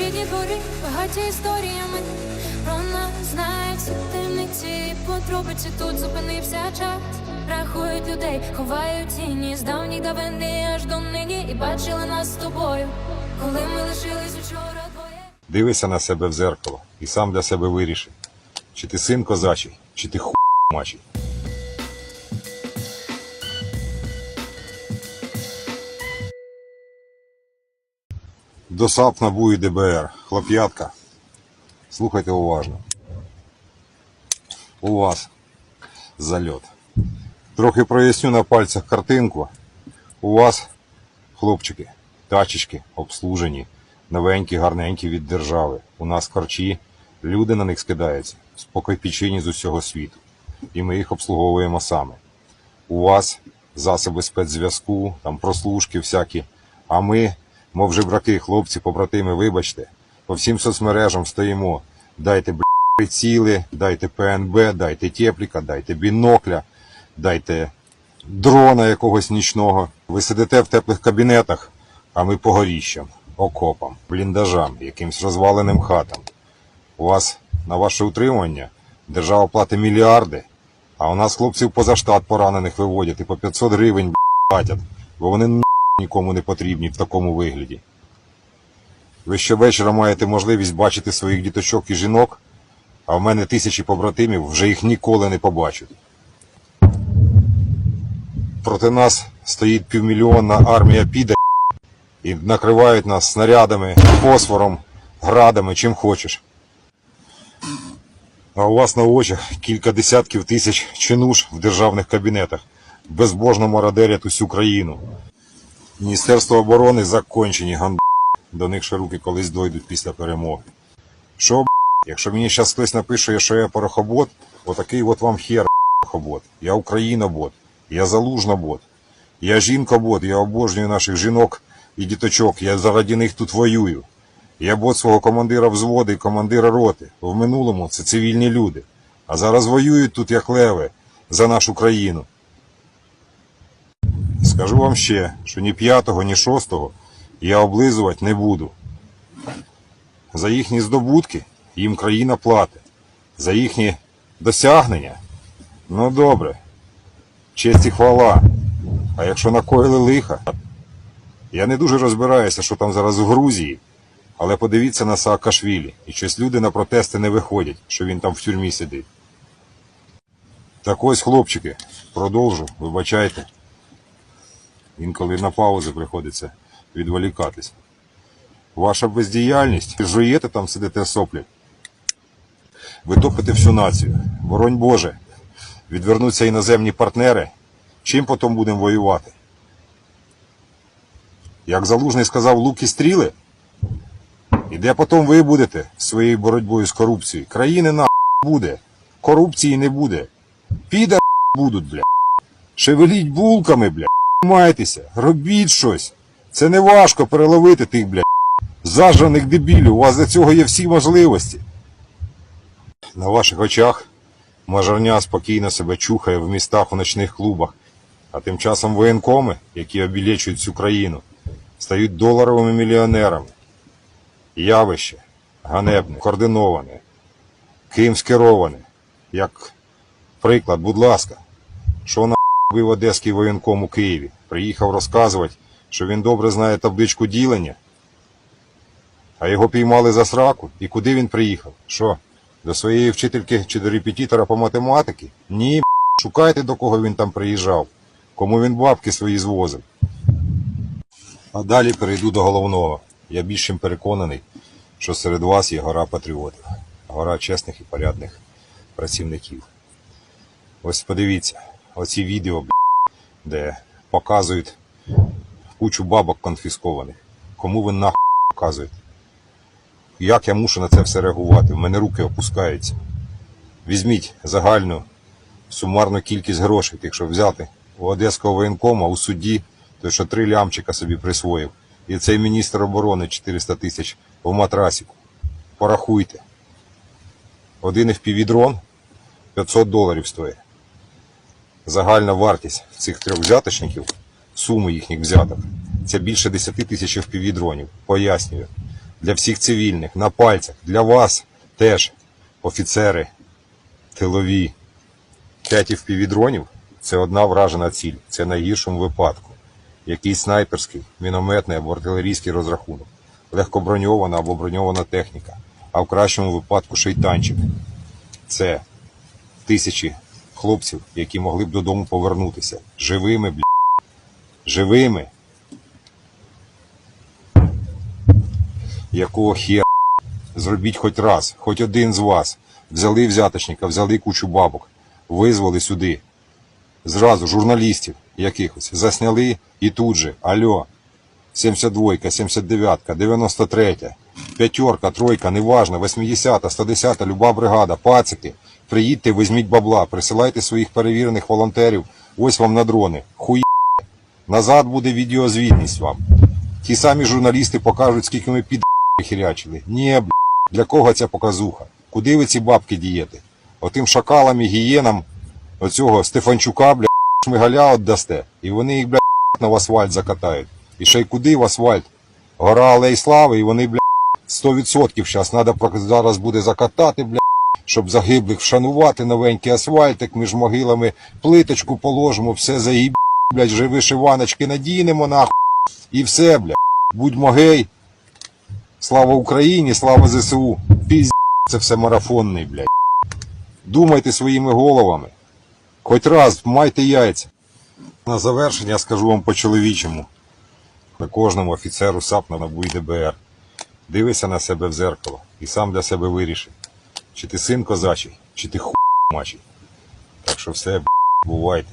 рідні двори, багаті історіями. Про нас знають темниці, подробиці тут зупинився час. Рахують людей, ховають тіні з давніх давини аж до нині. І бачили нас з тобою, коли ми лишились вчора двоє. Дивися на себе в зеркало і сам для себе виріши, чи ти син козачий, чи ти хуй мачий. До САП НАБУ і ДБР. Хлоп'ятка. Слухайте уважно. У вас зальот. Трохи проясню на пальцях картинку. У вас, хлопчики, тачечки обслужені, новенькі, гарненькі від держави. У нас харчі, люди на них скидаються по з усього світу. І ми їх обслуговуємо саме. У вас засоби спецзв'язку, там прослушки всякі. А ми, мов жебраки, хлопці, побратими, вибачте, по всім соцмережам стоїмо. Дайте бл**, приціли, дайте ПНБ, дайте тепліка, дайте бінокля, дайте дрона якогось нічного. Ви сидите в теплих кабінетах, а ми по горіщам, окопам, бліндажам, якимсь розваленим хатам. У вас на ваше утримання держава платить мільярди, а у нас хлопців поза штат поранених виводять і по 500 гривень б**, платять, бо вони нікому не потрібні в такому вигляді. Ви щовечора маєте можливість бачити своїх діточок і жінок, а в мене тисячі побратимів вже їх ніколи не побачать. Проти нас стоїть півмільйонна армія піде і накривають нас снарядами, фосфором, градами, чим хочеш. А у вас на очах кілька десятків тисяч чинуш в державних кабінетах безбожно мародерять усю країну. Міністерство оборони закончені ганд. До них ще руки колись дойдуть після перемоги. Що, б***, якщо мені зараз хтось напише, що я порохобот, отакий от вам хер порохобот. Я Україна-бот, я залужна-бот, я жінка-бот, я обожнюю наших жінок і діточок, я заради них тут воюю. Я бот свого командира взводу і командира роти. В минулому це цивільні люди. А зараз воюють тут як леви за нашу країну. Скажу вам ще, що ні п'ятого, ні шостого я облизувати не буду. За їхні здобутки їм країна платить. За їхні досягнення. Ну добре. Честь і хвала. А якщо накоїли лиха, я не дуже розбираюся, що там зараз в Грузії. Але подивіться на Саакашвілі, і щось люди на протести не виходять, що він там в тюрмі сидить. Так ось, хлопчики, продовжу, вибачайте. Інколи на паузи приходиться відволікатись. Ваша бездіяльність, жуєте там, сидите соплі. Ви топите всю націю. Воронь Боже, відвернуться іноземні партнери. Чим потім будемо воювати? Як Залужний сказав, лук і стріли? І де потім ви будете своєю боротьбою з корупцією? Країни на буде. Корупції не буде. Піда будуть, бля. Шевеліть булками, бля. Майтеся, робіть щось. Це не важко переловити тих, бля. Зажраних дебілів. У вас для цього є всі можливості. На ваших очах мажорня спокійно себе чухає в містах у ночних клубах. А тим часом воєнкоми, які обілечують цю країну, стають доларовими мільйонерами. Явище ганебне, координоване, ким скероване. Як приклад, будь ласка, що на бив одеський воєнком у Києві? Приїхав розказувати, що він добре знає табличку ділення, а його піймали за сраку. І куди він приїхав? Що? До своєї вчительки чи до репетитора по математики? Ні, шукайте, до кого він там приїжджав, кому він бабки свої звозив. А далі перейду до головного. Я більш чим переконаний, що серед вас є гора патріотів, гора чесних і порядних працівників. Ось подивіться, оці відео, де показують кучу бабок конфіскованих. Кому ви нахуй показуєте? Як я мушу на це все реагувати? В мене руки опускаються. Візьміть загальну сумарну кількість грошей, якщо взяти у одеського воєнкома у суді, той що три лямчика собі присвоїв. І цей міністр оборони 400 тисяч в матрасіку. Порахуйте. Один FPV-дрон 500 доларів стоїть. Загальна вартість цих трьох взяточників, суми їхніх взяток, це більше 10 тисяч FPV-дронів. Пояснюю. для всіх цивільних, на пальцях, для вас теж, офіцери, тилові. П'ять впівдронів – це одна вражена ціль. Це найгіршому випадку. Якийсь снайперський, мінометний або артилерійський розрахунок, легкоброньована або броньована техніка, а в кращому випадку шейтанчик. Це тисячі хлопців, які могли б додому повернутися. Живими, бля. Живими. Якого хера? Зробіть хоч раз, хоч один з вас. Взяли взяточника, взяли кучу бабок, визвали сюди. Зразу журналістів якихось засняли і тут же, альо, 72, 79, 93, п'ятерка, тройка, неважно, 80, 110, люба бригада, пацики. Приїдьте, візьміть бабла, присилайте своїх перевірених волонтерів, ось вам на дрони. Хуї. Назад буде відеозвітність вам. Ті самі журналісти покажуть, скільки ми під хірячили. Ні, бля, для кого ця показуха? Куди ви ці бабки дієте? Отим шакалам і гієнам оцього Стефанчука, бля, шмигаля отдасте, і вони їх, бля, на асфальт закатають. І ще й куди в асфальт? Гора Алей Слави, і вони, бля, 100% зараз треба зараз буде закатати, бля, щоб загиблих вшанувати новенький асфальтик між могилами, плиточку положимо, все заїб, блядь, вже вишиваночки надінемо, нахуй. І все, бля. Будьмо гей. Слава Україні, слава ЗСУ. Пізд, це все марафонний, блядь. Думайте своїми головами. Хоч раз майте яйця. На завершення скажу вам по-чоловічому. На кожному офіцеру САП на НАБУ і ДБР. Дивися на себе в зеркало і сам для себе виріши, чи ти син козачий, чи ти хуй мачий. Так що все, б**, бувайте.